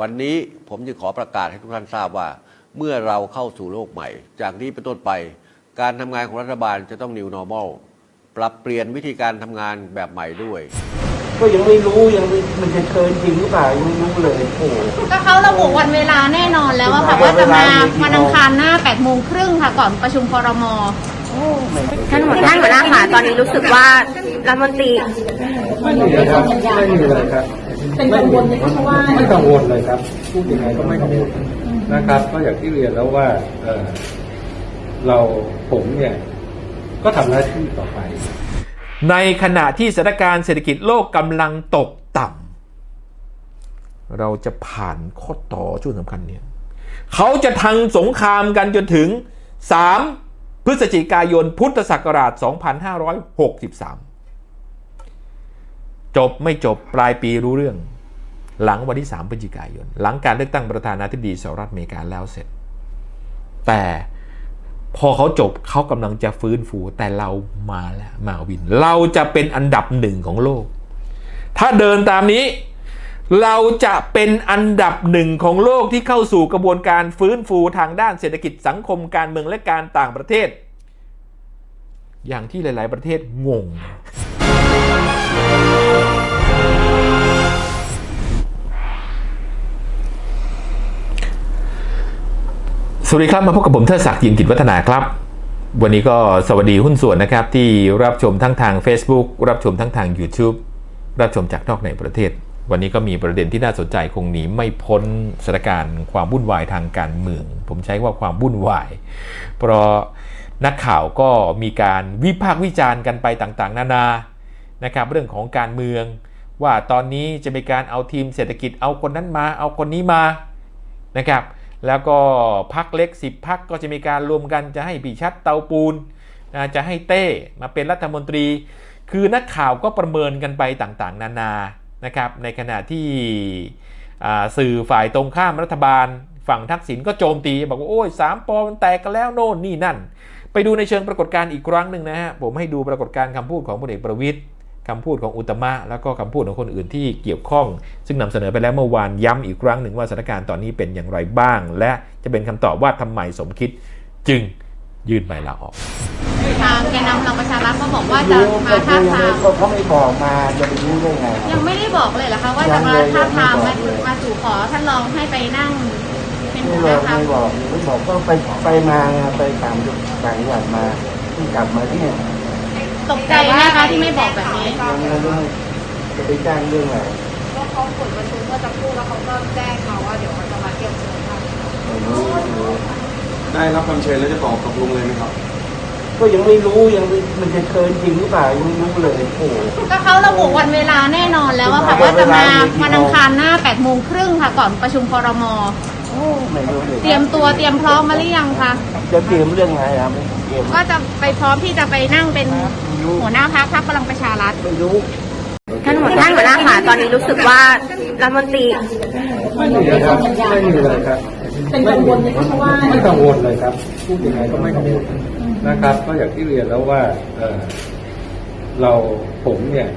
วันนี้ผมจะขอประกาศให้ทุกท่านทราบว่า เมื่อเราเข้าสู่โลกใหม่ จากนี้เป็นต้นไป การทำงานของรัฐบาลจะต้อง new normal ปรับเปลี่ยนวิธีการทำงานแบบใหม่ด้วย ก็ยังไม่รู้ยังไม่มันจะเชิญจริงหรือเปล่ายังไม่รู้เลยโอ้โห ก็เขาระบุวันเวลาแน่นอนแล้วอะค่ะว่าจะมาวันอังคารหน้า8โมงครึ่งค่ะก่อนประชุมครมท่านหัวท่านหัวหน้าค่ะ ตอนนี้รู้สึกว่ารัฐมนตรี ไม่มีเลยครับไม่มี เลยครับเป็นกังวลไหมเพราะว่าไม่กังวลเลยครับพูดยังไงก็ไม่กังวลนะครับ ก็อย่างที่เรียนแล้วว่าเออเราผมเนี่ย ก็ทำหน้าที่ต่อไป ในขณะที่สถานการณ์เศรษฐกิจโลกกำลังตกต่ำเราจะผ่านข้อต่อช่วงสำคัญเนี่ยเขาจะทังสงครามกันจนถึง 3 พฤศจิกายนพุทธศักราช 2563 จบไม่จบปลายปีรู้เรื่อง หลังวันที่ 3พฤศจิกายน หลังการเลือกตั้งประธานาธิบดีสหรัฐอเมริกาแล้วเสร็จ แต่พอเขาจบเขากำลังจะฟื้นฟูแต่เรามาแล้วมาวิน เราจะเป็นอันดับหนึ่งของโลก ถ้าเดินตามนี้ เราจะเป็นอันดับหนึ่งของโลกที่เข้าสู่กระบวนการฟื้นฟูทางด้านเศรษฐกิจสังคมการเมืองและการต่างประเทศ อย่างที่หลาย ๆ ประเทศงง สวัสดีครับมาพบกับผมเทิดศักดิ์ยิมกิจวัฒนาครับ วันนี้ก็สวัสดีหุ้นส่วนนะครับ ที่รับชมทั้งทาง Facebook รับชมทั้งทาง YouTube รับชมจากนอกในประเทศ วันนี้ก็มีประเด็นที่น่าสนใจคงหนีไม่พ้นสถานการณ์ความวุ่นวายทางการเมือง ผมใช้ว่าความวุ่นวาย เพราะนักข่าวก็มีการวิพากษ์วิจารณ์กันไปต่างๆ นานานะครับเรื่องของการเมือง ว่าตอนนี้จะมีการเอาทีมเศรษฐกิจเอาคนนั้นมา เอาคนนี้มานะครับ แล้วก็พักเล็ก 10 พักก็จะมีการรวมกันจะให้ปีชัดเตาปูนจะให้เต้มาเป็นรัฐมนตรี คือนักข่าวก็ประเมินกันไปต่างๆ นานานะครับในขณะที่สื่อฝ่ายตรงข้ามรัฐบาล ฝั่งทักษิณก็โจมตี บอกว่า โอ้ยสามปอมันแตกกันแล้วโน่นนี่นั่น ไปดูในเชิงปรากฏการณ์อีกครั้งหนึ่งนะฮะผมให้ดูปรากฏการณ์คำพูดของพลเอกประวิตย คำพูดของอุตตมะ แล้วก็คำพูดของคนอื่นที่เกี่ยวข้อง ซึ่งนำเสนอไปแล้วเมื่อวานย้ำอีกครั้งหนึ่งว่าสถานการณ์ตอนนี้เป็นอย่างไรบ้าง และจะเป็นคำตอบว่าทำไมสมคิดจึงยื่นใบลาออกทางแกนนำพลังประชารัฐก็บอกว่าจะมาท้าบทามก็เขาไม่บอกมาจะไปรู้ได้ไง ยังไม่ได้บอกเลยเหรอคะว่าจะมาท้าบทามมามาสู่ขอท่านรองให้ไปนั่งเป็นไม่หัวบหอน้ากพักไม่บอกไม่บอกก็ไปไปมาไงไปตามจุดต่างจังหวัดมาที่กลับมาที่เนี่ย ตกใจไหมคะที่ไม่บอกแบบนี้ยังไม่รู้จะไปจ้างเรื่องอะไรก็เขาผลประชุมเมื่อสักครู่แล้วเขาก็แจ้งมาว่าเดี๋ยวเขาจะมาเที่ยวเชิญท่านไม่รู้ไม่รู้ได้รับคำเชิญแล้วจะตอบตกลงเลยไหมครับ ก็ยังไม่รู้ยังไม่มันจะเชิญจริงหรือเปล่ายังไม่รู้เลยโอ้โหก็เขาระบุวันเวลาแน่นอนแล้วอะค่ะว่าจะมาวันอังคารหน้า8โมงครึ่งค่ะก่อนประชุมครมไม่รู้เลยเตรียมตัวเตรียมพร้อมมาหรือยังคะจะเตรียมเรื่องอะไรครับไม่เตรียมก็จะไปพร้อมที่จะไปนั่งเป็น หัวหน้าพักพักพลังประชารัฐไม่รู้ท่านหัวท่านหัวหน้าค่ะตอนนี้รู้สึกว่ารัฐมนตรีไม่มีเลยครับไม่มีเลยครับเป็นกังวลไหมเพราะว่าไม่กังวลเลยครับพูดยังไงก็ไม่กังวลนะครับ ก็อย่างที่เรียนแล้วว่าเออเราผมเนี่ย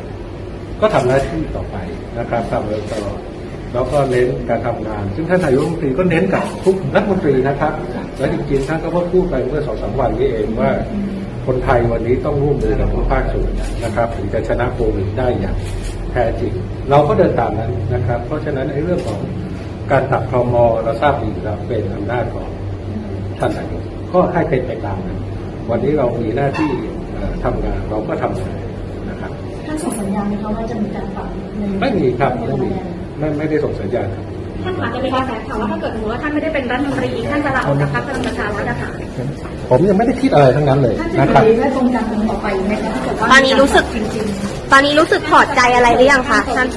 ก็ทำหน้าที่ต่อไปนะครับทำโดยตลอดแล้วก็เน้นการทำงาน ซึ่งท่านนายกรัฐมนตรีก็เน้นกับทุกรัฐมนตรีนะครับ และจริงๆท่านก็เพิ่งพูดไปเมื่อสองสามวันนี้เองว่า คนไทยวันนี้ต้องร่วมมือกับทุกภาคส่วนนะครับถึงจะชนะโควิดได้อย่างแท้จริง เราก็เดินตามนั้นนะครับ เพราะฉะนั้นไอ้เรื่องของการตัดครมเราทราบดีอยู่แล้วเป็นอำนาจของท่านนายกก็ให้เป็นไปตามนั้นวันนี้เรามีหน้าที่เอ่อทำงานเราก็ทำงานนะครับท่านส่งสัญญาณไหมคะว่าจะมีการปรับในไม่มีครับไม่มีไม่ไม่ได้ส่งสัญญาณครับ ท่านอาจจะมีกระแสข่าวว่าถ้าเกิดสมมติว่าท่านไม่ได้เป็นรัฐมนตรีท่านจะลาออกจากพรรคพลังประชารัฐนะคะผมยังไม่ได้คิดอะไรทั้งนั้นเลยท่านจะนะครับอยู่ในแวดวงการเมืองต่อไปไหมคะถ้าเกิดว่าตอนนี้รู้สึกจริงตอนนี้รู้สึกถอดใจอะไรหรือยังคะท่าน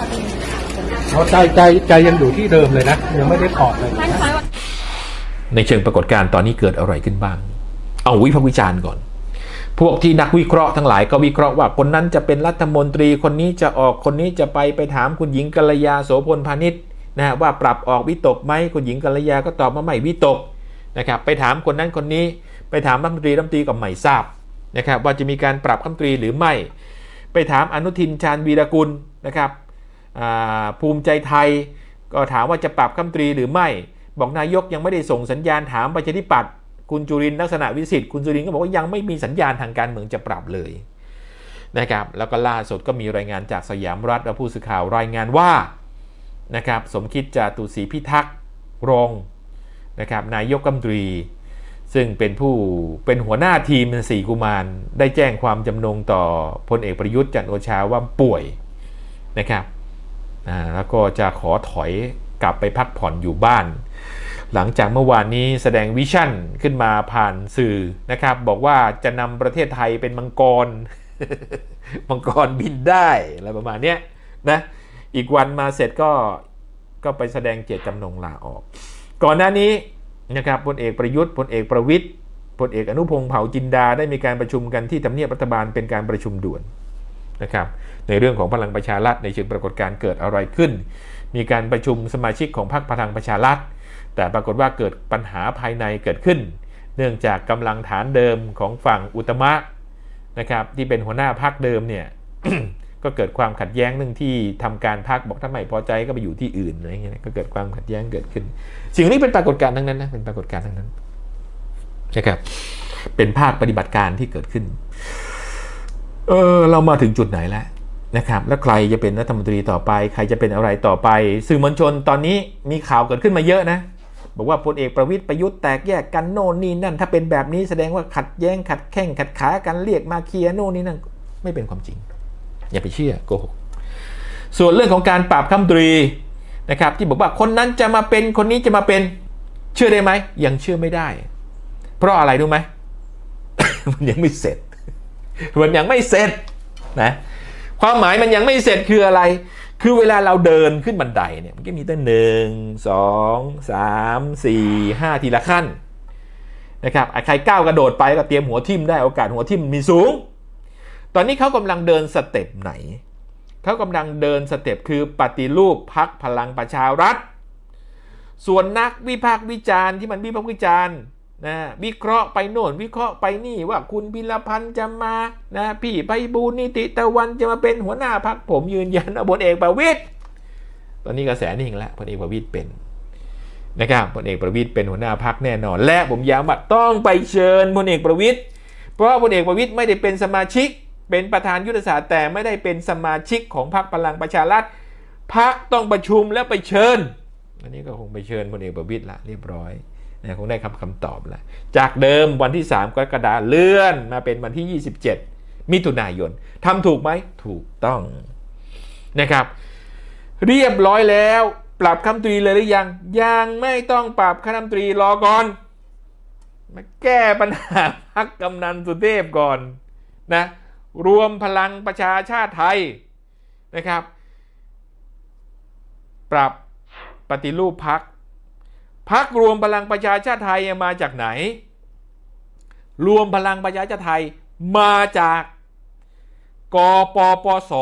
เอาใจใจใจยังอยู่ที่เดิมเลยนะ ยังไม่ได้ถอดเลยนะในเชิงปรากฏการณ์ตอนนี้เกิดอะไรขึ้นบ้าง เอาวิพากษ์วิจารณ์ก่อน พวกที่นักวิเคราะห์ทั้งหลายก็วิเคราะห์ว่าคนนั้นจะเป็นรัฐมนตรีคนนี้จะออกคนนี้จะไปไปถามคุณหญิงกัลยาโสพลพาณิชย์ นะว่าปรับออกวิตกไหมคุณหญิงกัลยาก็ตอบมาไม่วิตกนะครับไปถามคนนั้นคนนี้ไปถามรัฐมนตรีรัฐมนตรีก็ไม่ทราบนะครับว่าจะมีการปรับรัฐมนตรีหรือไม่ ไปถามอนุทินชาญวีรกุลนะครับภูมิใจไทย ก็ถามว่าจะปรับคำตรีหรือไม่ บอกนายกยังไม่ได้ส่งสัญญาณถามประชาธิปัตย์คุณจุรินลักษณะวิสิทธิ์คุณจุรินก็บอกว่ายังไม่มีสัญญาณทางการเมืองจะปรับเลยนะครับแล้วก็ล่าสุดก็มีรายงานจากสยามรัฐและผู้สื่อข่าวรายงานว่า นะครับสมคิดจาตุศรีพิทักษ์รงนะครับนายกรัมตรี ซึ่งเป็นผู้เป็นหัวหน้าทีมสีกุมาร ได้แจ้งความจำนงต่อพลเอกประยุทธ์จันโอชาว่าป่วยนะครับแล้วก็จะขอถอยกลับไปพักผ่อนอยู่บ้าน หลังจากเมื่อวานนี้แสดงวิชั่นขึ้นมาผ่านสื่อนะครับ บอกว่าจะนำประเทศไทยเป็นมังกร มังกรบินได้อะไรประมาณเนี้ยนะ อีกวันมาเสร็จก็ก็ไปแสดงเจตจำนงลาออก ก่อนหน้านี้นะครับพลเอกประยุทธ์พลเอกประวิทย์พลเอกอนุพงษ์เผ่าจินดาได้มีการประชุมกันที่ทำเนียบรัฐบาลเป็นการประชุมด่วนนะครับในเรื่องของพลังประชารัฐในเชิงปรากฏการเกิดอะไรขึ้น มีการประชุมสมาชิกของพรรคพลังประชารัฐ แต่ปรากฏว่าเกิดปัญหาภายในเกิดขึ้น เนื่องจากกำลังฐานเดิมของฝั่งอุตมะนะครับที่เป็นหัวหน้าพรรคเดิมเนี่ย ก็เกิดความขัดแย้งเรื่งที่ทำการพรรคบอกถ้าไม่พอใจก็ไปอยู่ที่อื่นอะไรเงี้ยก็เกิดความขัดแย้งเกิดขึ้น สิ่งนี้เป็นปรากฏการณ์ทั้งนั้นนะเป็นปรากฏการณ์ทั้งนั้นนะครับเป็นภาคปฏิบัติการที่เกิดขึ้นเออเรามาถึงจุดไหนแล้วนะครับ แล้วใครจะเป็นรัฐมนตรีต่อไป ใครจะเป็นอะไรต่อไป สื่อมวลชนตอนนี้มีข่าวเกิดขึ้นมาเยอะนะบอกว่าพลเอกประวิตยประยุทธ์แตกแยกกันโน่นนี่นั่น ถ้าเป็นแบบนี้แสดงว่าขัดแย้งขัดแข้งขัดขากันเรียกมาเคลียร์โน่นนี่นั่นไม่เป็นความจริง อย่าไปเชื่อโกหกส่วนเรื่องของการปราบคำตรีนะครับที่บอกว่าคนนั้นจะมาเป็นคนนี้จะมาเป็นเชื่อได้ไหมยังเชื่อไม่ได้ เพราะอะไรรู้ไหม มันยังไม่เสร็จ มันยังไม่เสร็จนะความหมายมันยังไม่เสร็จคืออะไร คือเวลาเราเดินขึ้นบันไดเนี่ยมันก็มีตั้งหนึ่งสองสามสี่ห้าทีละขั้นนะครับใครก้าวกระโดดไปก็เตรียมหัวทิ่มได้โอกาสหัวทิ่มมีสูง ตอนนี้เขากำลังเดินสเต็ปไหน เขากำลังเดินสเต็ปคือปฏิรูปพักพลังประชารัฐ ส่วนนักวิพากษ์วิจารณ์ที่มันวิพากษ์วิจารณ์นะวิเคราะห์ไปโน่นวิเคราะห์ไปนี่ว่าคุณพิรพันธ์จะมานะพี่ไพบูลนิติตะวันจะมาเป็นหัวหน้าพักผมยืนยันว่าพลเอกประวิตยตอนนี้กระแสนิ่งแล้วพลเอกประวิตยเป็นนะครับพลเอกประวิตยเป็นหัวหน้าพักแน่นอน และผมย้ำว่าต้องไปเชิญพลเอกประวิตยเพราะพลเอกประวิตยไม่ได้เป็นสมาชิก เป็นประธานยุทธศาสตร์แต่ไม่ได้เป็นสมาชิกของพรรคพลังประชารัฐพักต้องประชุมแล้วไปเชิญ อันนี้ก็คงไปเชิญพลเอกประวิตยละเรียบร้อยนะคงได้คำคำตอบล้วจากเดิมวันที่ 3 กรกฎาคมเลื่อนมาเป็นวันที่ 27 มิถุนายนทำถูกไหมถูกต้องนะครับ เรียบร้อยแล้วปรับคำตรีเลยหรือยัง ยังไม่ต้องปรับคณะรัมตรีรอก่อนมาแก้ปัญหาพักกำนันสุเทพก่อนนะ รวมพลังประชาชาติไทยนะครับ ปรับปฏิรูปพักพักรวมพลังประชาชาติไทยมาจากไหน รวมพลังประชาชาติไทยมาจาก กปปส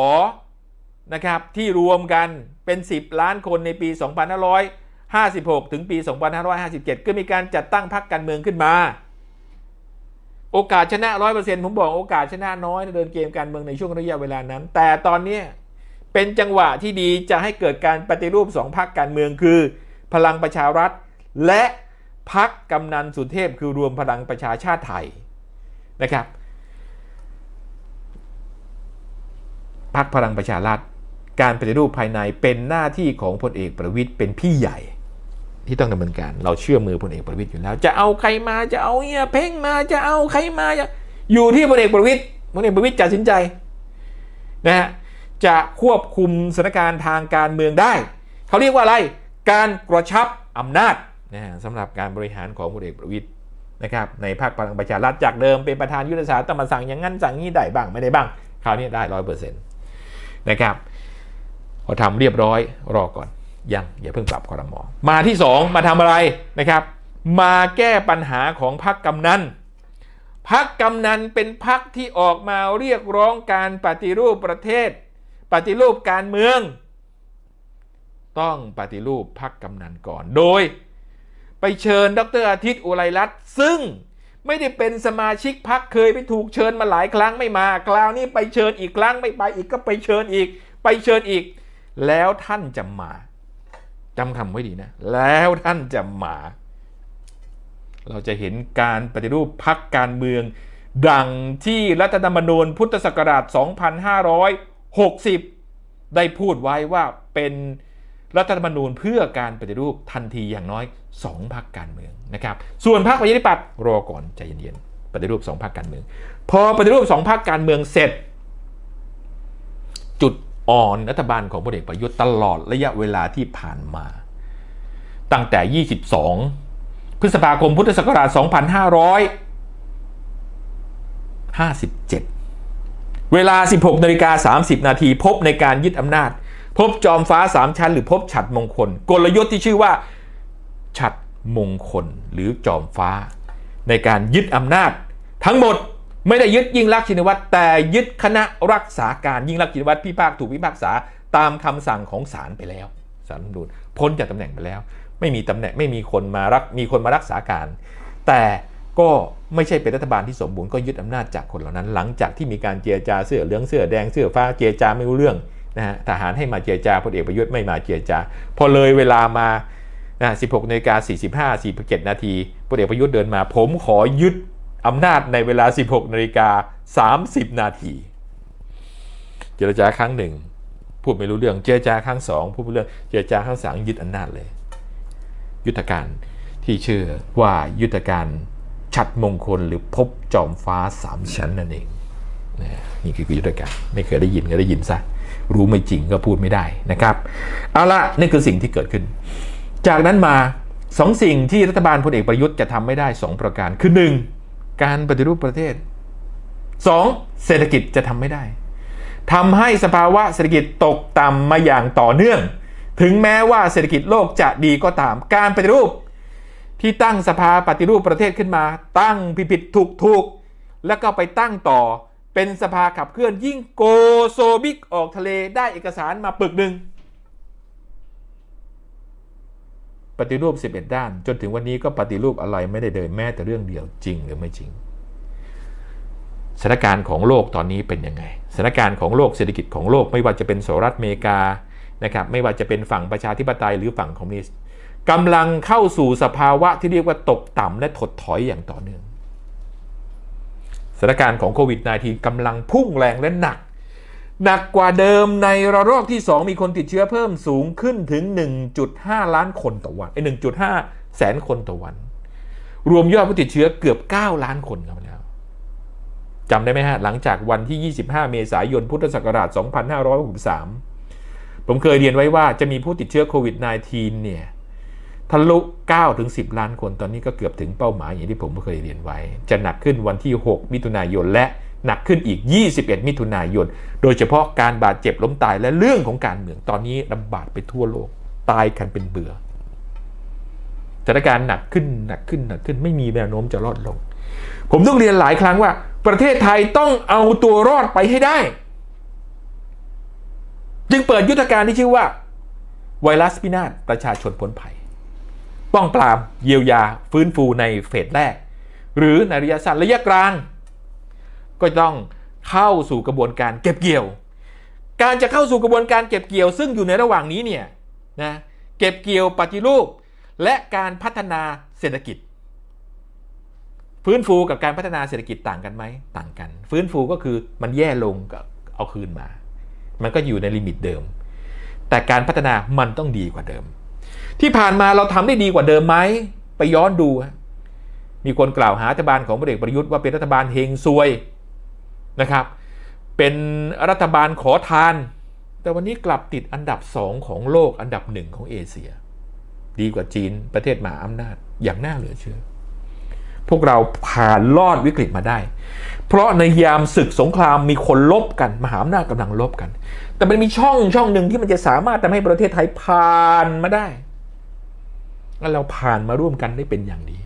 นะครับที่รวมกันเป็น 10 ล้านคนในปี 2556 ถึงปี 2557 ก็มีการจัดตั้งพรรคการเมืองขึ้นมา โอกาสชนะ100%ผมบอกโอกาสชนะน้อยเดินเกมการเมืองในช่วงระยะเวลานั้น แต่ตอนนี้เป็นจังหวะที่ดีจะให้เกิดการปฏิรูปสองพรรคการเมืองคือ พลังประชารัฐ และพักกำนันสุเทพคือรวมพลังประชาชาติไทยนะครับพักพลังประชารัฐการปฏิรูปภายในเป็นหน้าที่ของพลเอกประวิตยเป็นพี่ใหญ่ ที่ต้องดำเนินการ เราเชื่อมือพลเอกประวิตยอยู่แล้ว จะเอาใครมาจะเอาเฮียเพ่งมาจะเอาใครมาจะอยู่ที่พลเอกประวิตยพลเอกประวิตยจะตัดสินใจนะฮะจะควบคุมสถานการณ์ทางการเมืองได้ เขาเรียกว่าอะไร การกระชับอำนาจนะฮะสำหรับการบริหารของพลเอกประวิตยนะครับในภาคพลังประชารัฐจากเดิมเป็นประธานยุทธศาสตร์ต้องมาสั่งอย่างนั้นสั่งนี้ได้บ้างไม่ได้บ้างคราวนี้ได้ร้อยเปอร์เซ็นต์นะครับพอทำเรียบร้อยรอก่อน ยังอย่าเพิ่งปรับคอรมอมาที่ 2 มาทำอะไรนะครับ มาแก้ปัญหาของพรรคกำนันพรรคกำนันเป็นพรรคที่ออกมาเรียกร้องการปฏิรูปประเทศ ปฏิรูปการเมือง ต้องปฏิรูปพรรคกำนันก่อนโดย ไปเชิญดรอาทิตย์อุไรรัตน์ซึ่งไม่ได้เป็นสมาชิกพรรคเคยไปถูกเชิญมาหลายครั้งไม่มา คราวนี้ไปเชิญอีกครั้งไม่ไปอีกก็ไปเชิญอีก ไปเชิญอีก แล้วท่านจะมา จำคำไว้ดีนะ แล้วท่านจะมา เราจะเห็นการปฏิรูปพักการเมือง ดังที่รัฐธรรมนูญพุทธศักราช 2560 ได้พูดไว้ว่าเป็นรัฐธรรมนูญเพื่อการปฏิรูปทันทีอย่างน้อย 2พักการเมืองนะครับ ส่วนพรรคประชาธิปัตย์รอก่อนใจเย็นๆปฏิรูป 2พักการเมือง พอปฏิรูป 2พักการเมืองเสร็จ อ่อนรัฐบาลของพลเอกประยุทธ์ตลอดระยะเวลาที่ผ่านมา ตั้งแต่ 22 พฤษภาคมพุทธศักราช 2557 เวลา 16นาฬิกา30 นาทีพบในการยึดอำนาจ พบจอมฟ้าสามชั้น หรือพบฉัดมงคล กลยุทธ์ที่ชื่อว่า ฉัดมงคลหรือจอมฟ้า ในการยึดอำนาจทั้งหมด ไม่ได้ยึดยิ่งลักชินวัตรแต่ยึดคณะรักษาการยิ่งลักชินวัตรพิพากถูกพิพากษาตามคำสั่งของศาลไปแล้วศาลรัฐธรรมนูญพ้นจากตำแหน่งไปแล้ว ไม่มีตำแหน่งไม่มีคนมารักมีคนมารักษาการ แต่ก็ไม่ใช่เป็นรัฐบาลที่สมบูรณ์ก็ยึดอำนาจจากคนเหล่านั้น หลังจากที่มีการเจรจาเสื้อเหลืองเสื้อแดงเสื้อฟ้าเจรจาไม่รู้เรื่องนะฮะทหารให้มาเจรจาพลเอกประยุทธ์ไม่มาเจรจา พอเลยเวลามานะ16นาฬิกา45 47 นาทีพลเอกประยุทธ์เดินมา ผมขอยึด อำนาจในเวลา 16 นาฬิกา 30 นาทีเจรจาครั้งหนึ่งพูดไม่รู้เรื่องเจรจาครั้งสองพูดไม่รู้เรื่องเจรจาครั้งสามยึดอำนาจเลย ยุทธการที่ชื่อว่ายุทธการฉัดมงคลหรือพบจอมฟ้าสามชั้นนั่นเองนี่คือยุทธการไม่เคยได้ยินก็ได้ยินซะรู้ไม่จริงก็พูดไม่ได้นะครับ เอาละนี่คือสิ่งที่เกิดขึ้น จากนั้นมาสองสิ่งที่รัฐบาลพลเอกประยุทธ์จะทำไม่ได้สองประการคือหนึ่ง การปฏิรูปประเทศสองเศรษฐกิจจะทำไม่ได้ทำให้สภาวะเศรษฐกิจตกต่ำมาอย่างต่อเนื่อง ถึงแม้ว่าเศรษฐกิจโลกจะดีก็ตาม การปฏิรูป ที่ตั้งสภาปฏิรูปประเทศขึ้นมา ตั้งผิดผิดถูกถูกแล้วก็ไปตั้งต่อเป็นสภาขับเคลื่อนยิ่งโกโซบิกออกทะเลได้เอกสารมาปึกหนึ่ง ปฏิรูป 11 ด้าน จนถึงวันนี้ก็ปฏิรูปอะไรไม่ได้เดินแม้แต่เรื่องเดียวจริงหรือไม่จริงสถานการณ์ของโลกตอนนี้เป็นยังไงสถานการณ์ของโลกเศรษฐกิจของโลกไม่ว่าจะเป็นสหรัฐอเมริกานะครับไม่ว่าจะเป็นฝั่งประชาธิปไตยหรือฝั่งคอมมิวนิสต์กำลังเข้าสู่สภาวะที่เรียกว่าตกต่ำและถดถอยอย่างต่อเนื่องสถานการณ์ของโควิด -19 กำลังพุ่งแรงและหนัก หนักกว่าเดิมในระลอกที่ 2 มีคนติดเชื้อเพิ่มสูงขึ้นถึง 1.5 ล้านคนต่อวันไอ้1.5 แสนคนต่อวัน รวมยอดผู้ติดเชื้อเกือบ 9 ล้านคนครับแล้วจำได้ไหมฮะ หลังจากวันที่ 25 เมษายนพุทธศักราช 2563 ผมเคยเรียนไว้ว่าจะมีผู้ติดเชื้อโควิด -19 เนี่ยทะลุ9ถึง10 ล้านคนตอนนี้ก็เกือบถึงเป้าหมายอย่างที่ผมเคยเรียนไว้ จะหนักขึ้นวันที่ 6 มิถุนายนและ หนักขึ้นอีก 21 มิถุนายน โดยเฉพาะการบาดเจ็บล้มตายและเรื่องของการเมืองตอนนี้ระบาดไปทั่วโลก ตายกันเป็นเบื่อสถานการณ์หนักขึ้นหนักขึ้นหนักขึ้นไม่มีแนวโน้มจะลดลง ผมต้องเรียนหลายครั้งว่า ประเทศไทยต้องเอาตัวรอดไปให้ได้ จึงเปิดยุทธการที่ชื่อว่า ไวรัสพินาศประชาชนพ้นภัย ป้องปราม เยียวยา ฟื้นฟูในเฟสแรก หรือในระยะสั้นระยะกลาง ก็ต้องเข้าสู่กระบวนการเก็บเกี่ยว การจะเข้าสู่กระบวนการเก็บเกี่ยว ซึ่งอยู่ในระหว่างนี้เนี่ยนะเก็บเกี่ยวปฏิรูป และการพัฒนาเศรษฐกิจ ฟื้นฟูกับการพัฒนาเศรษฐกิจต่างกันไหมต่างกัน ฟื้นฟูก็คือมันแย่ลงก็เอาคืนมา มันก็อยู่ในลิมิตเดิม แต่การพัฒนามันต้องดีกว่าเดิม ที่ผ่านมาเราทำได้ดีกว่าเดิมไหมไปย้อนดู มีคนกล่าวหารัฐบาลของพลเอกประยุทธ์ว่าเป็นรัฐบาลเฮงซวย นะครับ เป็นรัฐบาลขอทาน แต่วันนี้กลับติดอันดับสองของโลกอันดับหนึ่งของเอเชีย ดีกว่าจีนประเทศมหาอำนาจอย่างน่าเหลือเชื่อ พวกเราผ่านลอดวิกฤตมาได้ เพราะในยามศึกสงครามมีคนลบกัน มหาอำนาจกำลังลบกัน แต่มันมีช่องช่องหนึ่งที่มันจะสามารถทำให้ประเทศไทยผ่านมาได้ แล้วเราผ่านมาร่วมกันได้เป็นอย่างดี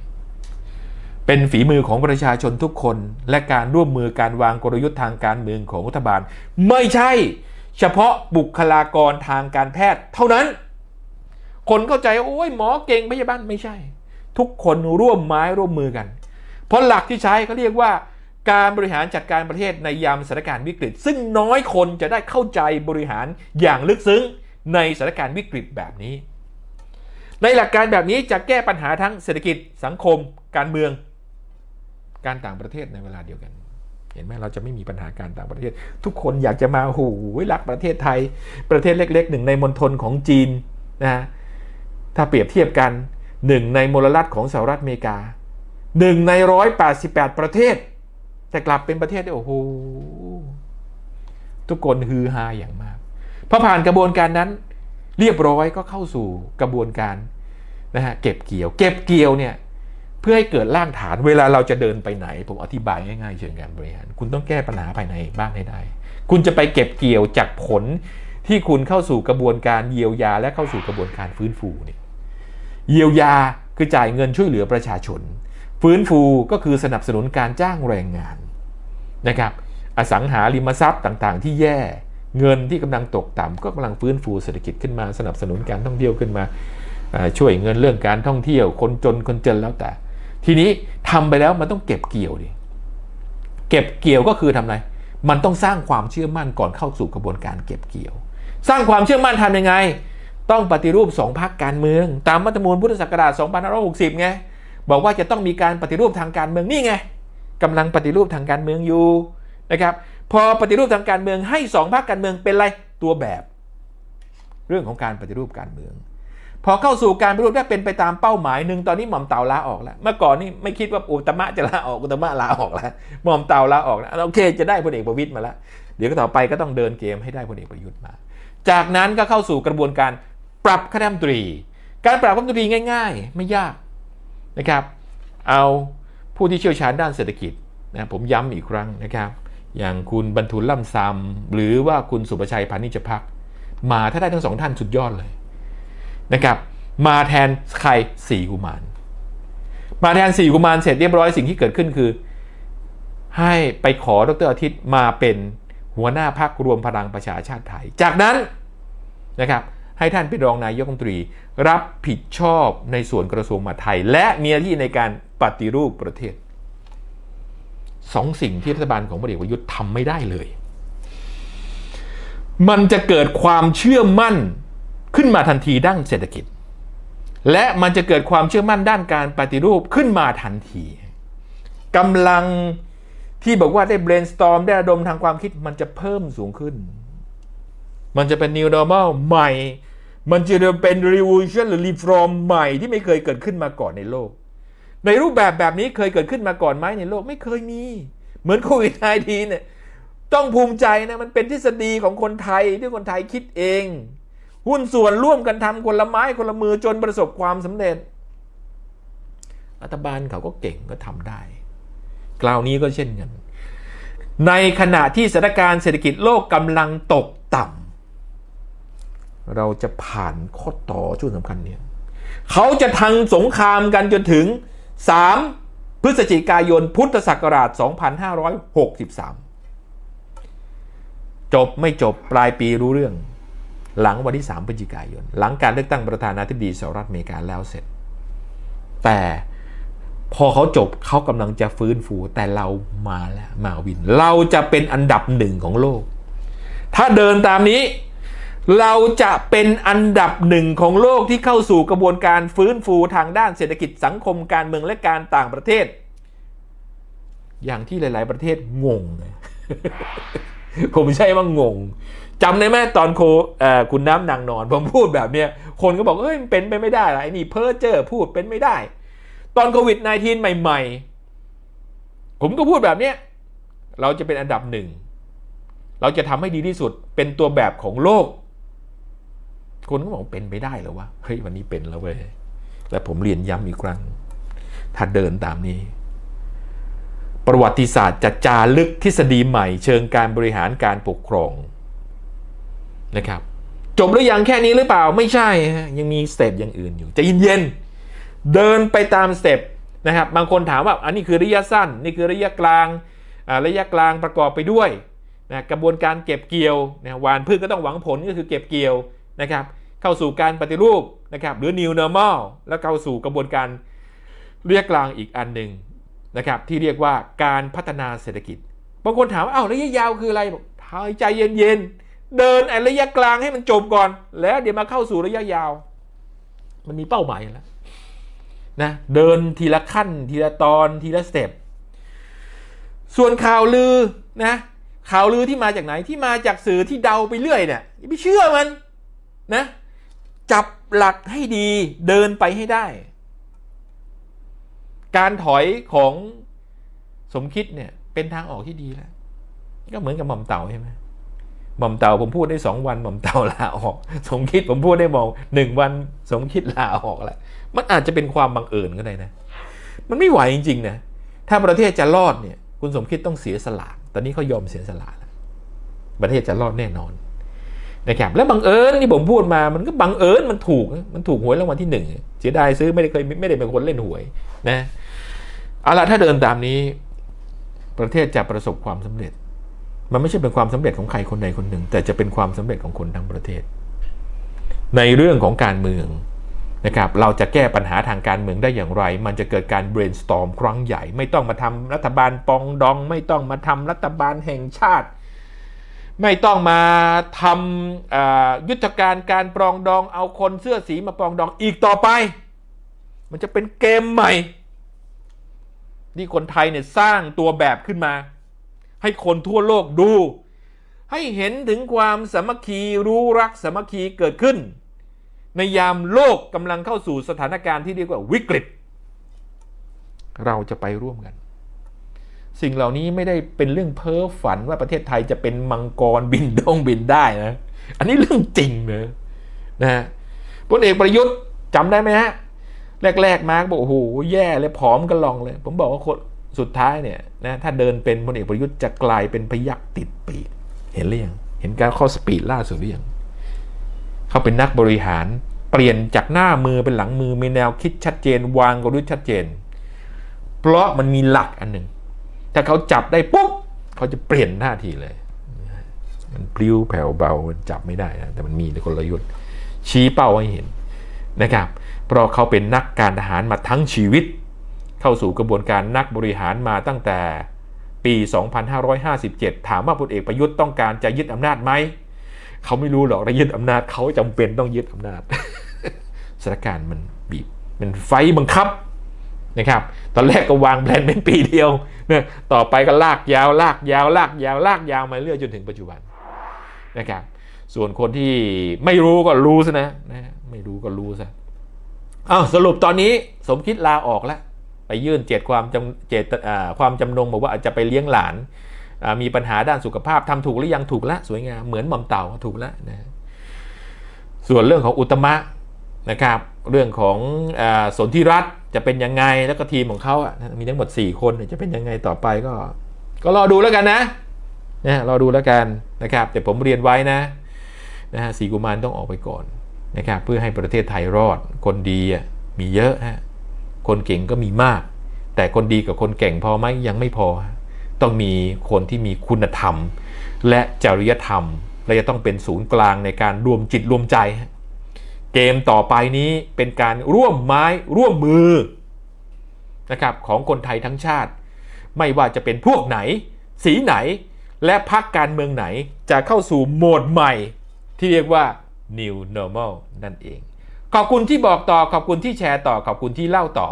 เป็นฝีมือของประชาชนทุกคน และการร่วมมือการวางกลยุทธ์ทางการเมืองของรัฐบาล ไม่ใช่ เฉพาะบุคลากรทางการแพทย์ เท่านั้น คนเข้าใจโอ้ยหมอเก่งพยาบาลไม่ใช่ ทุกคนร่วมไม้ร่วมมือกัน เพราะหลักที่ใช้เขาเรียกว่าการบริหารจัดการประเทศในยามสถานการณ์วิกฤต ซึ่งน้อยคนจะได้เข้าใจบริหารอย่างลึกซึ้งในสถานการณ์วิกฤตแบบนี้ ในหลักการแบบนี้จะแก้ปัญหาทั้งเศรษฐกิจสังคม การเมือง การต่างประเทศในเวลาเดียวกัน เห็นไหมเราจะไม่มีปัญหาการต่างประเทศ ทุกคนอยากจะมาหูรักประเทศไทย ประเทศเล็กๆหนึ่งในมณฑลของจีนนะถ้าเปรียบเทียบกันหนึ่งในมลรัฐของสหรัฐอเมริกาหนึ่งในร้อยแปดสิบแปดประเทศ แต่กลับเป็นประเทศที่โอ้โหทุกคนฮือฮาอย่างมากพอผ่านกระบวนการนั้น เรียบร้อยก็เข้าสู่กระบวนการนะฮะเก็บเกี่ยว เก็บเกี่ยวเนี่ย พื่อให้เกิดร่างฐานเวลาเราจะเดินไปไหน ผมอธิบายง่ายๆ เชิงการบริหาร คุณต้องแก้ปัญหาภายในบ้านให้ได้ คุณจะไปเก็บเกี่ยวจากผลที่คุณเข้าสู่กระบวนการเยียวยาและเข้าสู่กระบวนการฟื้นฟูเนี่ยเยียวยาคือจ่ายเงินช่วยเหลือประชาชน ฟื้นฟูก็คือสนับสนุนการจ้างแรงงานนะครับอสังหาริมทรัพย์ต่างๆ ที่แย่เงินที่กำลังตกต่ำก็กำลังฟื้นฟูเศรษฐกิจขึ้นมา สนับสนุนการท่องเที่ยวขึ้นมาช่วยเงินเรื่องการท่องเที่ยวคนจนคนจนแล้วแต่ ทีนี้ทำไปแล้วมันต้องเก็บเกี่ยวดิเก็บเกี่ยวก็คือทำอะไร มันต้องสร้างความเชื่อมั่นก่อนเข้าสู่กระบวนการเก็บเกี่ยว สร้างความเชื่อมั่นทำยังไง ต้องปฏิรูปสองพักการเมือง ตามรัฐธรรมนูญพุทธศักราช2560 ไง บอกว่าจะต้องมีการปฏิรูปทางการเมืองนี่ไงกำลังปฏิรูปทางการเมืองอยู่นะครับ พอปฏิรูปทางการเมืองให้สองพรรคการเมืองเป็นอะไรตัวแบบ เรื่องของการปฏิรูปการเมือง พอเข้าสู่การปฏิรูปได้เป็นไปตามเป้าหมายหนึ่งตอนนี้หม่อมเต่าลาออกแล้วเมื่อก่อนนี่ไม่คิดว่าอุตมะจะลาออกอุตมะลาออกแล้วหม่อมเต่าลาออกแล้วโอเค จะได้พลเอกประวิตยมาแล้วเดี๋ยวก็ต่อไปก็ต้องเดินเกมให้ได้พลเอกประยุทธ์มา จากนั้นก็เข้าสู่กระบวนการปรับคณะรัฐมนตรี การปรับคณะรัฐมนตรีง่าย ๆ ไม่ยากนะครับ เอาผู้ที่เชี่ยวชาญด้านเศรษฐกิจนะผมย้ำอีกครั้งนะครับ อย่างคุณบรรทุลล่ำซำหรือว่าคุณสุประชัยพานิชพักมาถ้าได้ทั้งสองท่านสุดยอดเลย นะครับมาแทนใครสี่กุมาร มาแทนสี่กุมารเสร็จเรียบร้อยสิ่งที่เกิดขึ้นคือ ให้ไปขอดรอาทิตย์มาเป็นหัวหน้าพักรวมพลังประชาชาติไทย จากนั้นนะครับให้ท่านเป็นรองนายกรัฐมนตรีรับผิดชอบในส่วนกระทรวงมหาดไทย และมีหน้าที่ในการปฏิรูปประเทศสองสิ่งที่รัฐบาลของพลเอกประยุทธ์ทำไม่ได้เลย มันจะเกิดความเชื่อมั่น ขึ้นมาทันทีด้านเศรษฐกิจ และมันจะเกิดความเชื่อมั่นด้านการปฏิรูปขึ้นมาทันทีกำลังที่บอกว่าได้ brainstorm ได้ระดมทางความคิดมันจะเพิ่มสูงขึ้น มันจะเป็น new normal ใหม่ มันจะเป็น revolution หรือ reform ใหม่ที่ไม่เคยเกิดขึ้นมาก่อนในโลก ในรูปแบบแบบนี้เคยเกิดขึ้นมาก่อนไหมในโลกไม่เคยมี เหมือนโควิด19เนี่ย ต้องภูมิใจนะ มันเป็นทฤษฎีของคนไทยที่คนไทยคิดเอง หุ้นส่วนร่วมกันทำคนละไม้คนละมือจนประสบความสำเร็จ รัฐบาลเขาก็เก่งก็ทำได้ คราวนี้ก็เช่นกัน ในขณะที่สถานการณ์เศรษฐกิจโลกกำลังตกต่ำเราจะผ่านข้อต่อช่วงสำคัญเนี่ยเขาจะทังสงครามกันจนถึง 3 พฤศจิกายนพุทธศักราช 2563 จบไม่จบปลายปีรู้เรื่อง หลังวันที่ 3พฤศจิกายน หลังการเลือกตั้งประธานาธิบดีสหรัฐอเมริกาแล้วเสร็จ แต่พอเขาจบเขากำลังจะฟื้นฟูแต่เรามาแล้วมาวิน เราจะเป็นอันดับหนึ่งของโลก ถ้าเดินตามนี้ เราจะเป็นอันดับหนึ่งของโลกที่เข้าสู่กระบวนการฟื้นฟูทางด้านเศรษฐกิจสังคมการเมืองและการต่างประเทศ อย่างที่หลาย ๆ ประเทศงง ผมใช่ว่างง จำได้ไหมตอนโคคุณน้ำนางนอน ผมพูดแบบเนี้ยคนก็บอกเฮ้ยเป็นไปไม่ได้ละไอ้นี่เพ้อเจ้อพูดเป็นไม่ได้ ตอนโควิด -19 ใหม่ๆ ผมก็พูดแบบเนี้ยเราจะเป็นอันดับหนึ่ง เราจะทำให้ดีที่สุดเป็นตัวแบบของโลก คนก็บอกเป็นไปได้เหรอวะเฮ้ยวันนี้เป็นแล้วเว้ยและผมเรียนย้ำอีกครั้ง ถ้าเดินตามนี้ ประวัติศาสตร์จะจารึกทฤษฎีใหม่ เชิงการบริหารการปกครอง นะครับ จบหรือยังแค่นี้หรือเปล่าไม่ใช่ฮะยังมีสเต็ปอย่างอื่นอยู่จะเย็นๆเดินไปตามสเต็ปนะครับ บางคนถามว่าอันนี้คือระยะสั้น นี่คือระยะกลางระยะกลางประกอบไปด้วยนะกระบวนการเก็บเกี่ยวนะหวานพืชก็ต้องหวังผลก็คือเก็บเกี่ยวนะครับ เข้าสู่การปฏิรูปนะครับหรือ new normal แล้วเข้าสู่กระบวนการระยะกลางอีกอันหนึ่งนะครับ ที่เรียกว่าการพัฒนาเศรษฐกิจบางคนถามว่าอ้าวระยะยาวคืออะไรบอกหายใจเย็นๆ เดินไอ้ระยะกลางให้มันจบก่อน แล้วเดี๋ยวมาเข้าสู่ระยะยาว มันมีเป้าหมายแล้วนะเดินทีละขั้น ทีละตอนทีละสเต็ปส่วนข่าวลือนะข่าวลือที่มาจากไหนที่มาจากสื่อที่เดาไปเรื่อยเนี่ยอย่าไปเชื่อมันนะจับหลักให้ดีเดินไปให้ได้ การถอยของสมคิดเนี่ยเป็นทางออกที่ดีแล้ว ก็เหมือนกับหม่อมเต่าใช่ไหม หม่อมเต่าผมพูดได้สองวันหม่อมเต่าลาออก สมคิดผมพูดได้มองหนึ่งวันสมคิดลาออกแหละมันอาจจะเป็นความบังเอิญก็ได้นะ มันไม่ไหวจริงๆนะถ้าประเทศจะรอดเนี่ย คุณสมคิดต้องเสียสละตอนนี้เขายอมเสียสละแล้วประเทศจะรอดแน่นอนนะครับและบังเอิญที่ผมพูดมามันก็บังเอิญมันถูกมันถูกหวยรางวัลที่หนึ่งเสียดายซื้อไม่ได้เคยไม่ได้เป็นคนเล่นหวยนะเอาละถ้าเดินตามนี้ ประเทศจะประสบความสำเร็จ มันไม่ใช่เป็นความสำเร็จของใครคนใดคนหนึ่ง แต่จะเป็นความสำเร็จของคนทั้งประเทศ ในเรื่องของการเมืองนะครับเราจะแก้ปัญหาทางการเมืองได้อย่างไร มันจะเกิดการ brainstorm ครั้งใหญ่ ไม่ต้องมาทำรัฐบาลปองดอง ไม่ต้องมาทำรัฐบาลแห่งชาติ ไม่ต้องมาทำอ่อยุทธการการปรองดองเอาคนเสื้อสีมาปรองดองอีกต่อไป มันจะเป็นเกมใหม่ ที่คนไทยเนี่ยสร้างตัวแบบขึ้นมา ให้คนทั่วโลกดู ให้เห็นถึงความสามัคคีรู้รักสามัคคีเกิดขึ้น ในยามโลกกำลังเข้าสู่สถานการณ์ที่เรียกว่าวิกฤต เราจะไปร่วมกัน สิ่งเหล่านี้ไม่ได้เป็นเรื่องเพ้อฝันว่าประเทศไทยจะเป็นมังกรบินดงบินได้นะ อันนี้เรื่องจริงเนะนะฮะพลเอกประยุทธ์จำได้ไหมฮะแรก ๆ มาร์กบอกโอ้โหแย่เลยผอมกันลองเลย ผมบอกว่าคน สุดท้ายเนี่ยนะถ้าเดินเป็นพลเอกประยุทธ์จะกลายเป็นพยักติดปีกเห็นหรือยังเห็นการเข้าสปีดล่าสุดหรือยังเขาเป็นนักบริหารเปลี่ยนจากหน้ามือเป็นหลังมือมีแนวคิดชัดเจน วางกลยุทธ์ชัดเจน เพราะมันมีหลักอันหนึ่งถ้าเขาจับได้ปุ๊บเขาจะเปลี่ยนหน้าทีเลย มันปลิ้วแผ่วเบามันจับไม่ได้นะแต่มันมีในกลยุทธ์ชี้เป้าให้เห็นนะครับ เพราะเขาเป็นนักการทหารมาทั้งชีวิต เข้าสู่กระบวนการนักบริหารมาตั้งแต่ปี 2557 ถามว่าพลเอกประยุทธ์ต้องการจะยึดอำนาจไหม เขาไม่รู้หรอกว่ายึดอำนาจเขาจำเป็นต้องยึดอำนาจสถานการณ์มันบีบมันไฟบังคับนะครับ ตอนแรกก็วางแผนเป็นปีเดียวเนี่ยต่อไปก็ลากยาวลากยาวลากยาวลากยาวมาเรื่อยจนถึงปัจจุบันนะครับ ส่วนคนที่ไม่รู้ก็รู้ซะนะนะ ไม่รู้ก็รู้ซะอ้าวสรุปตอนนี้สมคิดลาออกแล้ว ไปยื่นเจตความจำเจตความจำนงบอกว่าอาจจะไปเลี้ยงหลาน มีปัญหาด้านสุขภาพทำถูกหรือยังถูกล้วสวยงามเหมือนหม่อมเต่าถูกล้วนะส่วนเรื่องของอุตมะนะครับเรื่องของอสนธิรัตจะเป็นยังไงแล้วก็ทีมของเขาอะมีทั้งหมด 4 คนจะเป็นยังไงต่อไปก็ ก็รอดูแล้วกันนะนะรอดูแล้วกันนะครับแต่ผมเรียนไว้นะนะฮะสีกุมารต้องออกไปก่อนนะครับเพื่อให้ประเทศไทยรอดคนดีมีเยอะฮะ คนเก่งก็มีมาก แต่คนดีกับคนเก่งพอไหมยังไม่พอ ต้องมีคนที่มีคุณธรรม และจริยธรรม และจะต้องเป็นศูนย์กลางในการรวมจิตรวมใจ เกมต่อไปนี้เป็นการร่วมไม้ร่วมมือนะครับของคนไทยทั้งชาติ ไม่ว่าจะเป็นพวกไหน สีไหนและพรรคการเมืองไหนจะเข้าสู่โหมดใหม่ที่เรียกว่า new normal นั่นเอง ขอบคุณที่บอกต่อ ขอบคุณที่แชร์ต่อ ขอบคุณที่เล่าต่อ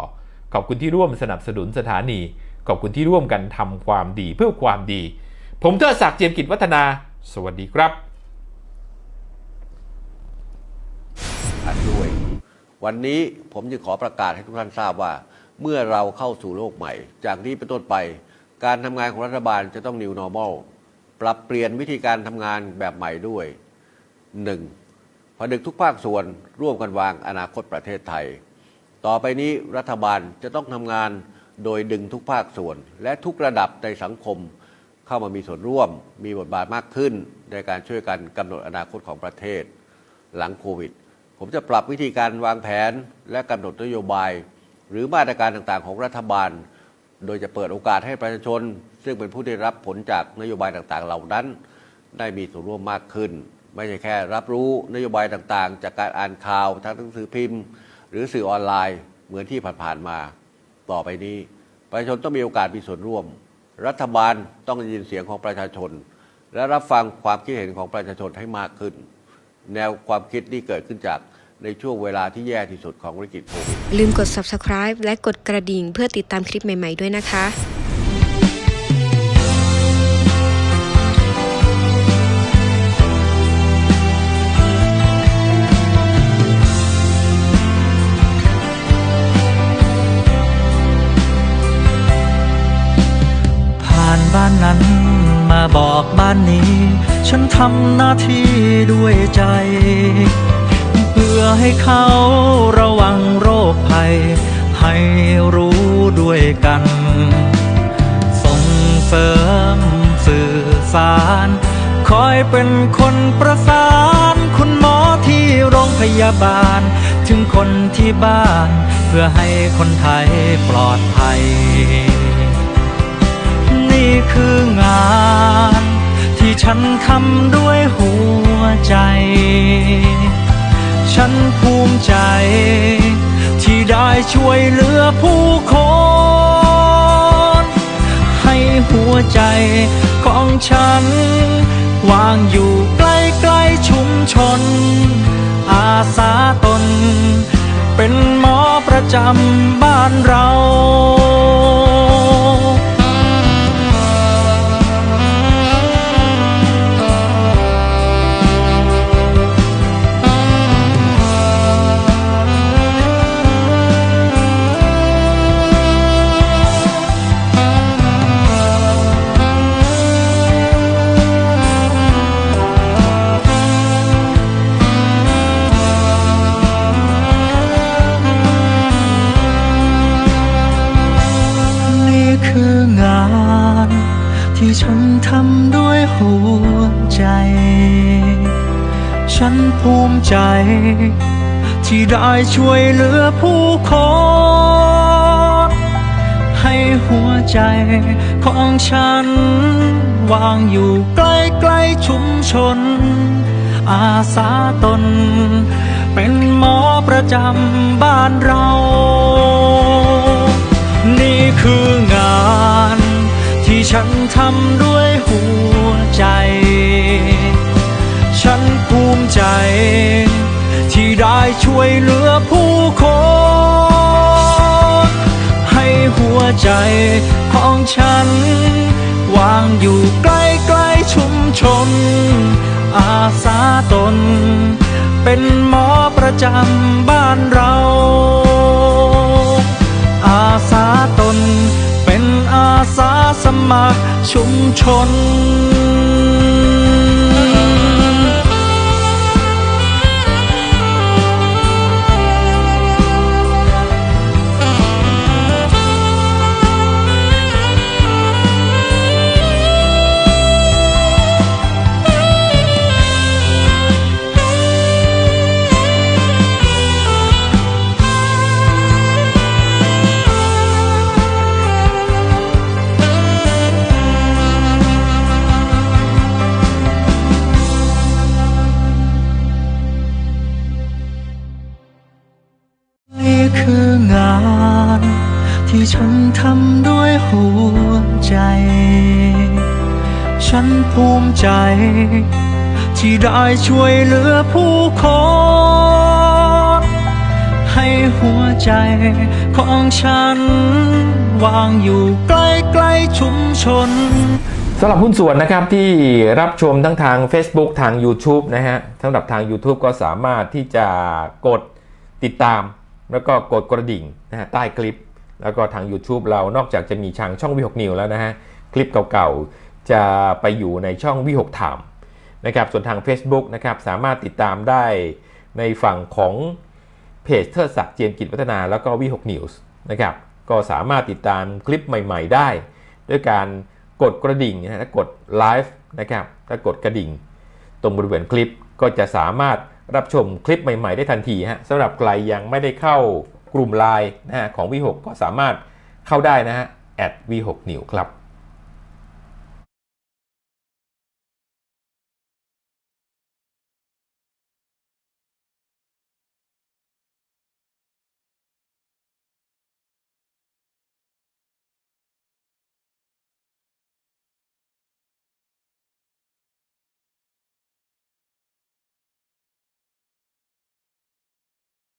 ขอบคุณที่ร่วมสนับสนุนสถานี ขอบคุณที่ร่วมกันทำความดีเพื่อความดี ผมเทอศักดิ์เจียมกิจวัฒนา สวัสดีครับด้วย วันนี้ผมจะขอประกาศให้ทุกท่านทราบว่า เมื่อเราเข้าสู่โลกใหม่ จากนี้เป็นต้นไป การทำงานของรัฐบาลจะต้อง new normal ปรับเปลี่ยนวิธีการทำงานแบบใหม่ด้วย 1. ผนึกทุกภาคส่วนร่วมกันวางอนาคตประเทศไทย ต่อไปนี้รัฐบาลจะต้องทำงานโดยดึงทุกภาคส่วน และทุกระดับในสังคม เข้ามามีส่วนร่วม มีบทบาทมากขึ้น ในการช่วยกันกำหนดอนาคตของประเทศ หลังโควิด ผมจะปรับวิธีการวางแผนและกำหนดนโยบาย หรือมาตรการต่างๆ ของรัฐบาล โดยจะเปิดโอกาสให้ประชาชน ซึ่งเป็นผู้ได้รับผลจากนโยบายต่างๆ เหล่านั้น ได้มีส่วนร่วมมากขึ้น ไม่ใช่แค่รับรู้นโยบายต่างๆ จากการอ่านข่าวทางหนังสือพิมพ์ หรือสื่อออนไลน์เหมือนที่ผ่านๆมา ต่อไปนี้ ประชาชนต้องมีโอกาสมีส่วนร่วม รัฐบาลต้องยินเสียงของประชาชน และรับฟังความคิดเห็นของประชาชนให้มากขึ้น แนวความคิดที่เกิดขึ้นจากในช่วงเวลาที่แย่ที่สุดของวิกฤตโควิดลืมกด subscribe และกดกระดิ่งเพื่อติดตามคลิปใหม่ ๆ ด้วยนะคะ บ้านนั้น มาบอกบ้านนี้ ฉันทำหน้าที่ด้วยใจ เพื่อให้เขาระวังโรคภัย ให้รู้ด้วยกัน ส่งเสริมสื่อสาร คอยเป็นคนประสาน คุณหมอที่โรงพยาบาล ถึงคนที่บ้าน เพื่อให้คนไทยปลอดภัย คืองาน ที่ฉันทำด้วยหัวใจ ฉันภูมิใจ ที่ได้ช่วยเหลือผู้คน ให้หัวใจของฉัน วางอยู่ใกล้ๆชุมชน อาสาตน เป็นหมอประจำบ้านเรา ภูมิใจ ที่ได้ช่วยเหลือผู้คนให้หัวใจของฉัน วางอยู่ใกล้ๆชุมชน อาสาตน เป็นหมอประจำบ้านเรา นี่คืองาน ที่ฉันทำด้วยหัวใจ ฉันภูมิใจ ที่ได้ช่วยเหลือผู้คนให้หัวใจของฉัน วางอยู่ใกล้ๆชุมชน อาสาตน เป็นหมอประจำบ้านเรา อาสาตน เป็นอาสาสมัครชุมชน ของฉัน วางอยู่ใกล้ๆชุมชนสำหรับหุ้นส่วนนะครับที่รับชมทั้งทาง Facebook ทาง YouTube นะฮะสำหรับทาง YouTube ก็สามารถที่จะกดติดตาม แล้วก็กดกระดิ่งนะฮะใต้คลิป แล้วก็ทาง YouTube เรานอกจากจะมีทางช่องวิหกนิวแล้วนะฮะคลิปเก่าๆจะไปอยู่ในช่องวิหกถามนะครับส่วนทาง Facebook นะครับสามารถติดตามได้ในฝั่งของ เพจเทิดศักดิ์เจียมกิจวัฒนาแล้วก็วิหกนิวส์นะครับก็สามารถติดตามคลิปใหม่ ๆ ได้ ด้วยการกดกระดิ่งนะฮะกดไลฟ์นะครับถ้ากดกระดิ่ง ตรงบริเวณคลิปก็จะสามารถรับชมคลิปใหม่ ๆ ได้ทันทีฮะสำหรับใครยังไม่ได้เข้ากลุ่มไลน์นะฮะของ V6 ก็สามารถเข้าได้นะฮะ at V6 New ครับ